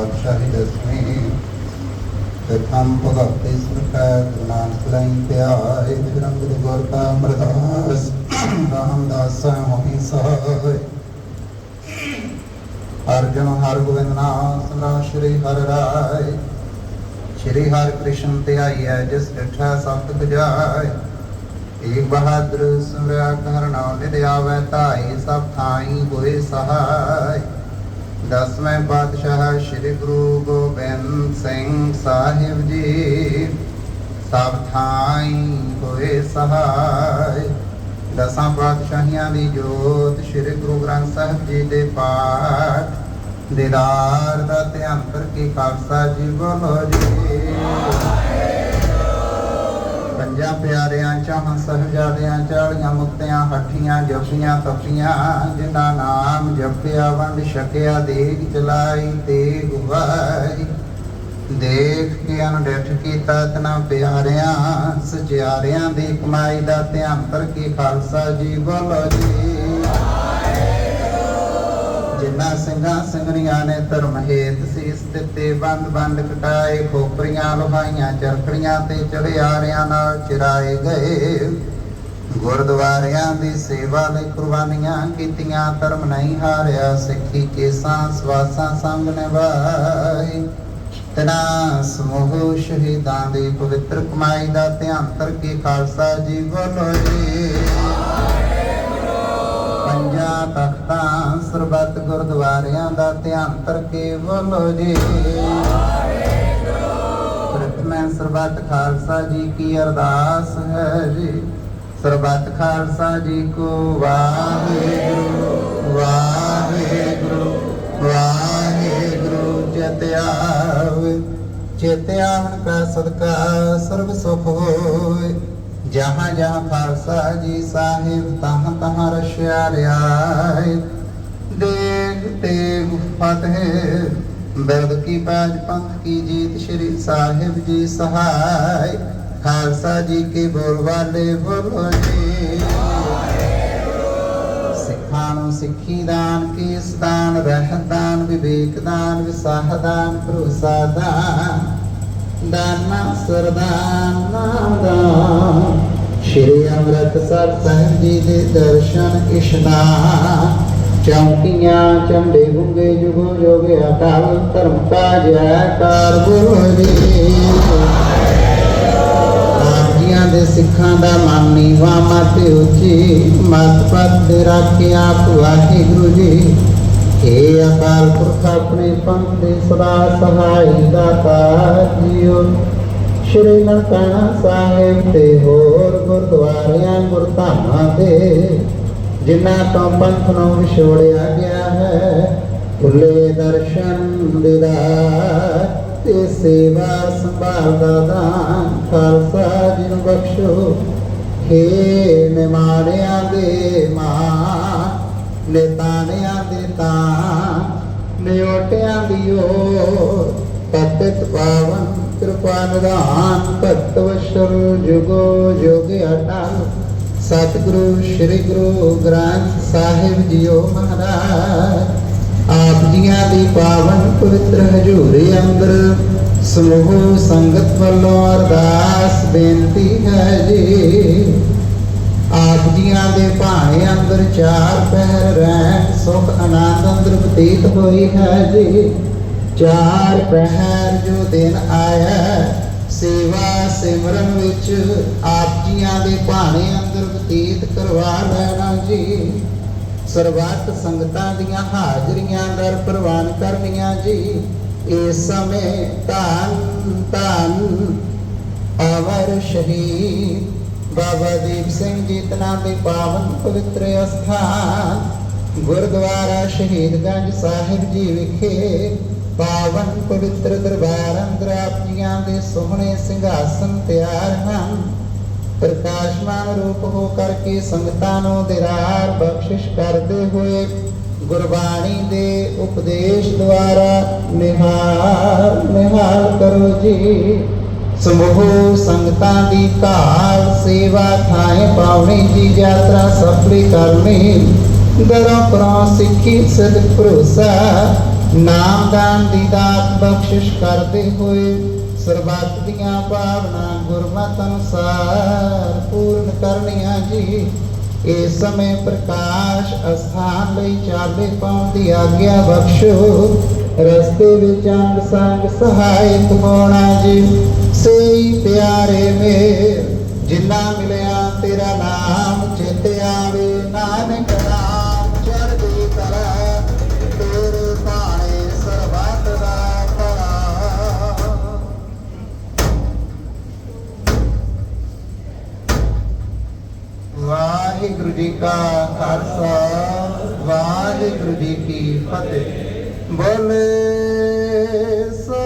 ਪਾਤਸ਼ਾਹੀ ਦਸਵੀਂ ਤੇ ਕੰਮ ਭਗਤੀ ਸਰਕਾਰ ਨਾਨਕ ਲਾਈ ਪਿਆ ਇਹ ਬ੍ਰਹਮ ਗੁਰੂ ਗੁਰ ਦਾ ਅਮਰਦਾਸ, ਰਾਮਦਾਸ ਮੋਹੀ ਸਹਾਇ ਅਰਜਨ ਹਰ ਗੋਬਿੰਦ ਨਾਮ ਸਮਰਾ ਸ਼੍ਰੀ ਹਰਿ ਰਾਇ ਸ਼੍ਰੀ ਹਰਿ ਕ੍ਰਿਸ਼ਨ ਤੇ ਆਈਐ ਜਿਸ ਡਿਠਾ ਸਤ ਬਜਾਇ ਏਕ ਬਹਾਦਰ ਸਮਰਾ ਕਰਨਾ ਨਿਦ ਤਾਈ ਸਭ ਥਾਈ ਹੋਏ ਸਹਾਈ ਦਸਵੇਂ ਪਾਤਸ਼ਾਹ ਸ੍ਰੀ ਗੁਰੂ ਗੋਬਿੰਦ ਸਿੰਘ ਸਾਹਿਬ ਜੀ, ਸਭ ਥਾਈ ਹੋਏ ਸਹਾਇ ਦਸਾਂ ਪਾਤਸ਼ਾਹੀਆਂ ਦੀ ਜੋਤ ਸ੍ਰੀ ਗੁਰੂ ਗ੍ਰੰਥ ਸਾਹਿਬ ਜੀ ਦੇ ਪਾਠ, ਦੀਦਾਰ ਦਾ ਧਿਆਨ ਕੀ ਖਾਲਸਾ ਜੀ ਬੋਲੋ ਜੀ। ਪੰਜਾਂ ਪਿਆਰਿਆਂ, ਚਾਹਾਂ ਸਹਜਾਦਿਆਂ ਚਾਲੀਆਂ ਮੁਕਤਿਆਂ ਹੱਠੀਆਂ ਜਪੀਆਂ ਤਪੀਆਂ ਜਿਨ੍ਹਾਂ ਨਾਮ ਜਪਿਆ, ਵੰਡ ਛਕਿਆ, ਦੇਗ ਚਲਾਈ ਤੇ ਗੁਵਾਈ ਦੇਖ ਕੇ ਅਨਡਿਠ ਕੀਤਾ ਤਨਾ ਪਿਆਰਿਆਂ, ਸਚਿਆਰਿਆਂ ਦੀ ਕਮਾਈ ਦਾ ਧਿਆਨ ਕੀ ਖਾਲਸਾ ਜੀ ਬੋਲੋ ਜੀ। ਜਿਨ੍ਹਾਂ ਸਿੰਘਾਂ ਸਿੰਘਣੀਆਂ ਨੇ ਧਰਮ ਹੇਤ ਸੀਸ ਦਿੱਤੇ, ਬੰਦ ਬੰਦ ਕਟਾਏ, ਖੋਪਰੀਆਂ ਲੋਹਾਈਆਂ, ਚਰਖੜੀਆਂ ਤੇ ਚੜਿਆਰਿਆਂ ਨਾਲ ਚਿਰਾਏ ਗਏ। ਗੁਰਦੁਆਰਿਆਂ ਦੀ ਸੇਵਾ ਲਈ ਕੁਰਬਾਨੀਆਂ ਕੀਤੀਆਂ, ਧਰਮ ਨਹੀਂ ਹਾਰਿਆ, ਸਿੱਖੀ ਕੇਸਾਂ, ਸਵਾਸਾਂ ਸੰਗ ਨਿਭਾਏ। ਤਨਾ ਸਮੂਹ ਸ਼ਹੀਦਾਂ ਦੀ ਪਵਿੱਤਰ ਕਮਾਈ ਦਾ ਧਿਆਨ ਕੇ ਖਾਲਸਾ ਜੀ ਬੋਲੋ ਸਰਬੱਤ ਗੁਰਦੁਆਰਿਆਂ ਦਾ ਧਿਆਨ ਕਰਕੇ ਬੋਲੋ ਜੀ। ਪ੍ਰਥਮੇ ਸਰਬੱਤ ਖਾਲਸਾ ਜੀ ਕੀ ਅਰਦਾਸ ਹੈ ਜੀ। ਸਰਬੱਤ ਖਾਲਸਾ ਜੀ ਕੋ ਵਾਹਿਗੁਰੂ ਵਾਹਿਗੁਰੂ ਵਾਹਿਗੁਰੂ ਚਿਤ ਆਵੇ ਕਾ ਸਦਕਾ ਸਰਬ ਸੁਖ ਹੋਏ। ਜਹਾਂ ਜਹਾਂ ਖਾਲਸਾ ਜੀ ਸਾਹਿਬ, ਤਹਾਂ ਤਹਾਂ ਰਸ਼ਿਆ ਰਿਆਏ ਦੇਗ ਤੇਗ ਫਤਿਹ ਬਿਰਦ ਕੀ ਬਾਜ ਪੰਥ ਕੀ ਜੀਤ ਸ਼੍ਰੀ ਸਾਹਿਬ ਜੀ ਸਹਾਇ, ਖਾਲਸਾ ਜੀ ਕੇ ਬੋਲ ਬੋਲੋ ਜੀ। ਸਿੱਖਾਂ ਨੂੰ ਸਿੱਖੀ ਦਾਨ, ਕੀਸ ਦਾਨ, ਰਹਿਤ ਦਾਨ, ਵਿਵੇਕ ਦਾਨ, ਵਿਸਾਹ ਦਾਨ, ਭਰੋਸਾ ਦਾਨ, ਦਾਨਾ ਸਰਦਾਨ ਨਾਮਦਾਨ ਸ਼੍ਰੀ ਅੰਮ੍ਰਿਤਸਰ ਸਾਹਿਬ ਜੀ ਦੇ ਦਰਸ਼ਨ ਇਸ਼ਨਾਨ ਚੌਂਕੀਆਂ ਚੰਡੇ ਗੁੰਗੇ ਜੁਗੋ ਜੋਗੇ ਅਟਲ ਧਰਮ ਕਾ ਜੈਕਾਰ ਬੋਲੋ ਜੀ ਆਪ ਦੇ ਸਿੱਖਾਂ ਦਾ ਮਨ ਨੀਵਾ ਮਤ ਉੱਚੀ, ਮਤ ਪਤ ਦੇ ਰੱਖੇ ਆਪ ਜੀ ਏ ਅਕਾਲ ਪੁਰਖ ਆਪਣੇ ਪੰਥ ਦੇ ਸਦਾ ਸਹਾਈ ਦਾਤਾ ਜੀਓ। ਸ਼੍ਰੀ ਨਨਕਾਣਾ ਸਾਹਿਬ ਤੇ ਹੋਰ ਗੁਰਦੁਆਰਿਆਂ ਗੁਰਧਾਮਾਂ ਤੇ ਜਿਨ੍ਹਾਂ ਤੋਂ ਪੰਥ ਨੂੰ ਵਿਛੋੜਿਆ ਗਿਆ ਹੈ, ਖੁੱਲੇ ਦਰਸ਼ਨ ਦੀਦਾਰ ਤੇ ਸੇਵਾ ਸੰਭਾਲ ਦਾ ਦਾਨ ਖਾਲਸਾ ਜੀ ਬਖਸ਼ੋ। ਹੇ ਨਿਮਾਣਿਆਂ ਦੇ ਮਾਂ ਨਿਤਾਣਿਆਂ ਦੇ ਤਾਂ ਨਿਓਟਿਆਂ ਦੀ ਓ ਪਤਿਤ ਪਾਵਨ ਕਿਰਪਾ ਨਿਧਾਨ, ਭਗਤ ਵਸ਼ਰ ਜੁਗੋ ਜੁਗ ਅਟਲ। ਸਤਿਗੁਰੂ, ਸ੍ਰੀ ਗੁਰੂ ਗ੍ਰੰਥ ਸਾਹਿਬ ਜੀਓ ਮਹਾਰਾਜ। ਆਪ ਜੀਆਂ ਦੀ ਪਾਵਨ ਪਵਿੱਤਰ ਹਜ਼ੂਰੀ ਅੰਦਰ ਸਮੂਹ ਸੰਗਤ ਵੱਲੋਂ ਅਰਦਾਸ ਬੇਨਤੀ ਹੈ ਜੀ। ਆਪ ਜੀਆਂ ਦੇ ਭਾਣੇ ਅੰਦਰ ਚਾਰ ਪਹਿਰ ਰਹਿਣ, ਸੁਖ, ਆਨੰਦ ਅੰਦਰ ਬਤੀਤ ਹੋਈ ਹੈ ਜੀ। ਚਾਰ ਪਹਿਰ ਜੋ ਦਿਨ ਆਇਆ ਸਿਮਰਨ ਵਿੱਚ ਆਪ ਜੀਆਂ ਦੇ ਭਾਣੇ ਅੰਦਰ ਬਤੀਤ ਕਰਵਾ ਲੈਣਾ ਜੀ। ਸਰਬੱਤ ਸੰਗਤਾਂ ਦੀਆਂ ਹਾਜ਼ਰੀਆਂ ਦਰ ਪ੍ਰਵਾਨ ਕਰਨੀਆਂ ਜੀ। ਇਸ ਸਮੇਂ ਧੰਨ ਧੰਨ ਅਵਰ ਸ਼ਹੀਦ ਬਾਬਾ ਦੀਪ ਸਿੰਘ ਜੀ ਦੇ ਪਾਵਨ ਪਵਿੱਤਰ ਅਸਥਾਨ ਗੁਰਦੁਆਰਾ ਸ਼ਹੀਦਗੰਜ ਸਾਹਿਬ ਜੀ ਵਿਖੇ ਪਾਵਨ ਪਵਿੱਤਰ ਦਰਬਾਰ ਅੰਦਰ ਆਪ ਦੇ ਸੋਹਣੇ ਸਿੰਘਾਸਨ ਤਿਆਰ ਹਨ। ਪ੍ਰਕਾਸ਼ਮਾਨ ਰੂਪ ਹੋ ਕਰਕੇ ਸੰਗਤਾਂ ਨੂੰ ਦਿਰਾਰ ਬਖਸ਼ਿਸ਼ ਕਰਦੇ ਹੋਏ ਗੁਰਬਾਣੀ ਦੇ ਉਪਦੇਸ਼ ਦੁਆਰਾ ਨਿਹਾਲ ਨਿਹਾਲ ਕਰੋ ਜੀ। ਸਮੂਹ ਸੰਗਤਾਂ ਦੀ ਘਾਲ ਸੇਵਾ ਥਾਏ ਪਾਉਣੀ ਜੀ, ਯਾਤਰਾ ਸਫਲੀ ਕਰਨੀ। ਦਰੋਂ ਪਰੋਂ ਸਿੱਖੀ ਸਦਕ ਭਰੋਸਾ ਨਾਮਦਾਨ ਦੀ ਦਾਤ ਬਖਸ਼ਿਸ਼ ਕਰਦੇ ਹੋਏ ਸਰਬੱਤ ਦੀਆਂ ਭਾਵਨਾ ਗੁਰਮਤਿ ਅਨੁਸਾਰ ਪੂਰਨ ਕਰਨੀਆਂ ਜੀ। ਇਸ ਸਮੇਂ ਪ੍ਰਕਾਸ਼ ਅਸਥਾਨ ਲਈ ਚਾਲੇ ਪਾਉਣ ਦੀ ਆਗਿਆ ਬਖਸ਼ੋ। ਰਸਤੇ ਵਿੱਚ ਅੰਗ ਸੰਗ ਸਹਾਇਕ ਹੋਣਾ ਜੀ। ਸਹੀ ਪਿਆਰੇ ਮੇਰ, ਜਿੰਨਾ ਮਿਲਿਆ ਤੇਰਾ ਨਾਮ ਚਿਤ ਕਾ ਖਾਲਸਾ ਵਾਹਿਗੁਰੂ ਜੀ ਕੀ ਫਤਿਹ। ਬੋਲੇ ਸੋ